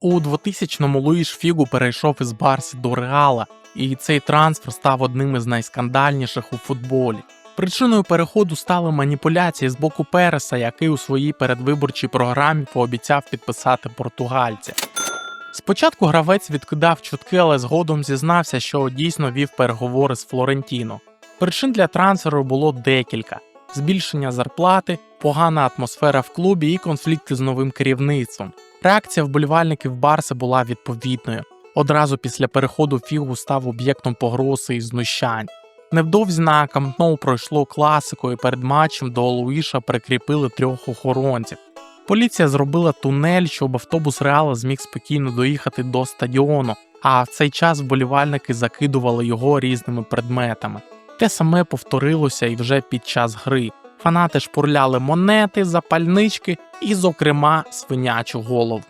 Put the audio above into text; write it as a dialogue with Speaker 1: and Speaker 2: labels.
Speaker 1: У 2000-му Луїш Фігу перейшов із Барси до Реала, і цей трансфер став одним із найскандальніших у футболі. Причиною переходу стали маніпуляції з боку Переса, який у своїй передвиборчій програмі пообіцяв підписати португальця. Спочатку гравець відкидав чутки, але згодом зізнався, що дійсно вів переговори з Флорентіно. Причин для трансферу було декілька: збільшення зарплати, погана атмосфера в клубі і конфлікти з новим керівництвом. Реакція вболівальників Барси була відповідною. Одразу після переходу Фігу став об'єктом погрози і знущань. Невдовзі на Кампноу пройшло класику, і перед матчем до Луїша прикріпили трьох охоронців. Поліція зробила тунель, щоб автобус Реала зміг спокійно доїхати до стадіону, а в цей час вболівальники закидували його різними предметами. Те саме повторилося і вже під час гри. Фанати шпурляли монети, запальнички і, зокрема, свинячу голову.